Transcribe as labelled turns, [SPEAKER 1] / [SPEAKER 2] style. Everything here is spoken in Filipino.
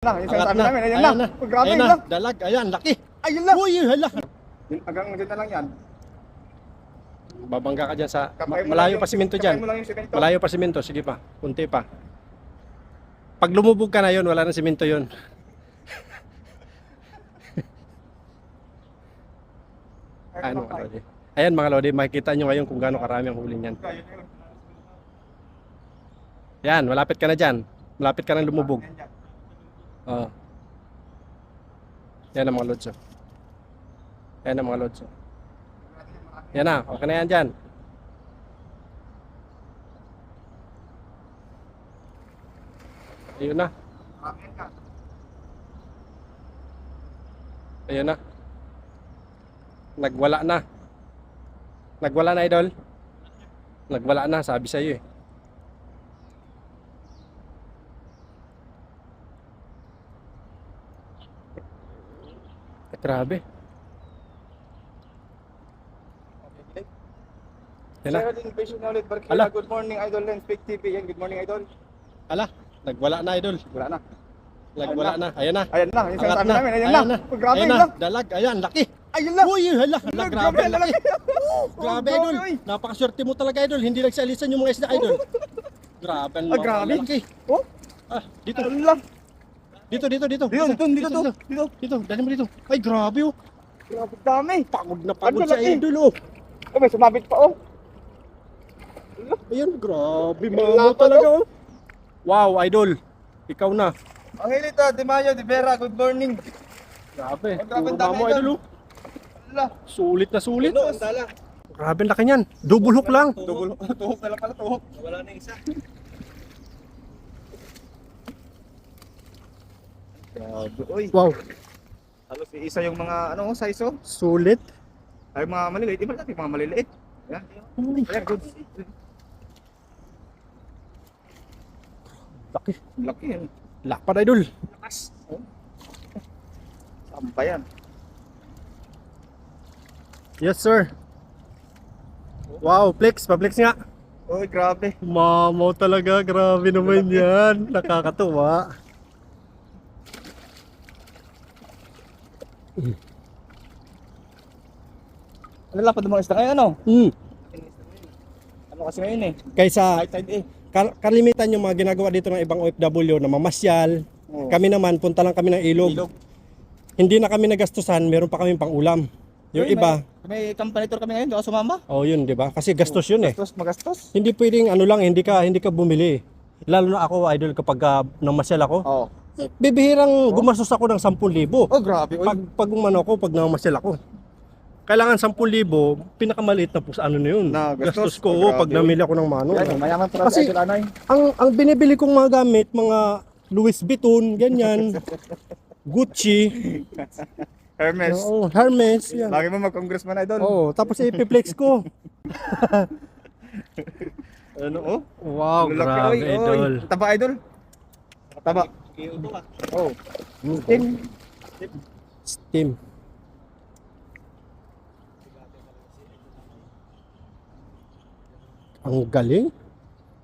[SPEAKER 1] lang, yung sinasabi
[SPEAKER 2] na.
[SPEAKER 1] namin, ayun
[SPEAKER 2] Ayan
[SPEAKER 1] lang.
[SPEAKER 2] na.
[SPEAKER 1] Grabe,
[SPEAKER 2] Ayan
[SPEAKER 1] ayun lang.
[SPEAKER 2] Dalag. Ayan, laki.
[SPEAKER 1] Ayun lang.
[SPEAKER 2] Uy, hala.
[SPEAKER 1] Yun, Hanggang dyan na lang yan.
[SPEAKER 2] Babangga ka dyan sa...
[SPEAKER 1] Kapay mo
[SPEAKER 2] Malayo
[SPEAKER 1] lang
[SPEAKER 2] pa
[SPEAKER 1] yung-
[SPEAKER 2] simento
[SPEAKER 1] kapay
[SPEAKER 2] dyan.
[SPEAKER 1] mo lang yung simento.
[SPEAKER 2] Malayo pa simento. Sige pa. Kunti pa. Pag lumubog ka na yun, wala na simento yun.
[SPEAKER 1] Ayun lang,
[SPEAKER 2] mga lodi. Ayan mga lodi, makikita nyo ngayon kung gaano karami ang huli niyan.
[SPEAKER 1] Ayun, ayun.
[SPEAKER 2] Yan, malapit ka na dyan. Malapit ka na lumubog.
[SPEAKER 1] Yan, yan.
[SPEAKER 2] Oo. Yan ang mga lods. oh. Yan ang mga lods. oh. Yan na, okay na yan dyan. Ayun na, ayun na. Nagwala na. Nagwala na, idol. Nagwala na, sabi sa iyo eh. Grabe. Yan na.
[SPEAKER 1] Sir, na ulit. Barkila,
[SPEAKER 2] Ala.
[SPEAKER 1] good morning, Idol Lens, Big TV. Yan, good morning, Idol.
[SPEAKER 2] Ala, nagwala na, idol.
[SPEAKER 1] Wala na.
[SPEAKER 2] Nagwala na. Ayan na.
[SPEAKER 1] Ayan lang, yung sinasabi
[SPEAKER 2] na.
[SPEAKER 1] namin,
[SPEAKER 2] Ayan na.
[SPEAKER 1] Grabe,
[SPEAKER 2] Ayan na. Dalag. Ayan, laki.
[SPEAKER 1] Ayun lang.
[SPEAKER 2] Uy, hala, hala, grabe, laki. Grabe, idol. Napakaswerte mo talaga, idol. Hindi nagsalisan yung mga isda, idol. Grabe, ang
[SPEAKER 1] Ah,
[SPEAKER 2] lalaki.
[SPEAKER 1] Oh,
[SPEAKER 2] Ah, dito.
[SPEAKER 1] ayun lang.
[SPEAKER 2] Dito, dito, dito.
[SPEAKER 1] Dito, dito, dito, dito. Dito.
[SPEAKER 2] Dito, dali mo dito. Ay, grabe, oh.
[SPEAKER 1] Grabe dami.
[SPEAKER 2] Pagod na pagod
[SPEAKER 1] Ano,
[SPEAKER 2] sa idol, oh.
[SPEAKER 1] Oh, may sumabit pa, oh.
[SPEAKER 2] Ayun, grabe, mamo talaga, oh. Wow, idol. Ikaw na.
[SPEAKER 1] Angelito, Di Mayo, Di Vera, good morning.
[SPEAKER 2] Grabe.
[SPEAKER 1] Oh, grabe,
[SPEAKER 2] Puro
[SPEAKER 1] dami,
[SPEAKER 2] mamo,
[SPEAKER 1] idol.
[SPEAKER 2] oh.
[SPEAKER 1] Ala.
[SPEAKER 2] Sulit na sulit.
[SPEAKER 1] Ito, ang dala.
[SPEAKER 2] Grabe, ang laki niyan. Double hook lang.
[SPEAKER 1] Double, tuhok na lang pala, tuhok.
[SPEAKER 3] Wala na isa.
[SPEAKER 1] Grabe, oy.
[SPEAKER 2] Wow,
[SPEAKER 1] Halos isa yung mga, ano, size, oh.
[SPEAKER 2] sulit.
[SPEAKER 1] Ay, mga maliliit. Iba natin, mga maliliit. Yan.
[SPEAKER 2] Uy,
[SPEAKER 1] Ayan, good.
[SPEAKER 2] laki.
[SPEAKER 1] Laki yan.
[SPEAKER 2] Lakpad, idol.
[SPEAKER 1] Lakas. Oh. Sampay yan.
[SPEAKER 2] Yes, sir. Wow, flex, pa-flex nga.
[SPEAKER 1] Oy, grabe.
[SPEAKER 2] Mamaw talaga, grabe naman yan. Nakakatuwa.
[SPEAKER 1] Ano lang pa mga isda ngayon, ano?
[SPEAKER 2] Hmm.
[SPEAKER 1] Ano kasi ngayon eh?
[SPEAKER 2] Kaysa
[SPEAKER 1] High tide eh.
[SPEAKER 2] kal- kalimitan yung mga ginagawa dito ng ibang OFW na mamasyal.
[SPEAKER 1] Oh.
[SPEAKER 2] Kami naman, punta lang kami ng ilog.
[SPEAKER 1] Ilog.
[SPEAKER 2] Hindi na kami nagastusan, meron pa kami pang ulam. Yung
[SPEAKER 1] Uy,
[SPEAKER 2] iba,
[SPEAKER 1] May, may company tour kami ngayon, di ako sumama.
[SPEAKER 2] oh yun, di ba? Kasi gastos yun eh.
[SPEAKER 1] Gastos, magastos.
[SPEAKER 2] Hindi pwedeng ano lang, hindi ka hindi ka bumili. Lalo na ako, idol, kapag uh, namasyal ako,
[SPEAKER 1] Oo.
[SPEAKER 2] Bibihirang gumastos ako ng 10,000.
[SPEAKER 1] Oh, grabe. Oy.
[SPEAKER 2] Pag pag umano ako, pag namasyal ako. Kailangan 10,000, pinakamaliit na po sa ano na yun.
[SPEAKER 1] Na, gastos.
[SPEAKER 2] gastos ko
[SPEAKER 1] Oh,
[SPEAKER 2] pag
[SPEAKER 1] grabe.
[SPEAKER 2] namili ako ng mano.
[SPEAKER 1] Yan, mayaman para
[SPEAKER 2] Kasi-
[SPEAKER 1] sa Idol Anay.
[SPEAKER 2] Ang ang binibili kong mga gamit, mga Louis Vuitton, ganyan, Gucci,
[SPEAKER 1] Hermes.
[SPEAKER 2] oo, Hermes, yan.
[SPEAKER 1] Lagi mo mag-congressman Idol.
[SPEAKER 2] Oh, tapos ipiplex ko.
[SPEAKER 1] Ano, oh?
[SPEAKER 2] Wow,
[SPEAKER 1] Lalaki,
[SPEAKER 2] grabe,
[SPEAKER 1] oy, oy.
[SPEAKER 2] idol.
[SPEAKER 1] Taba, Idol. Taba.
[SPEAKER 3] Kiyo to ah.
[SPEAKER 1] Oh. Tin.
[SPEAKER 2] Steam. Ang galing.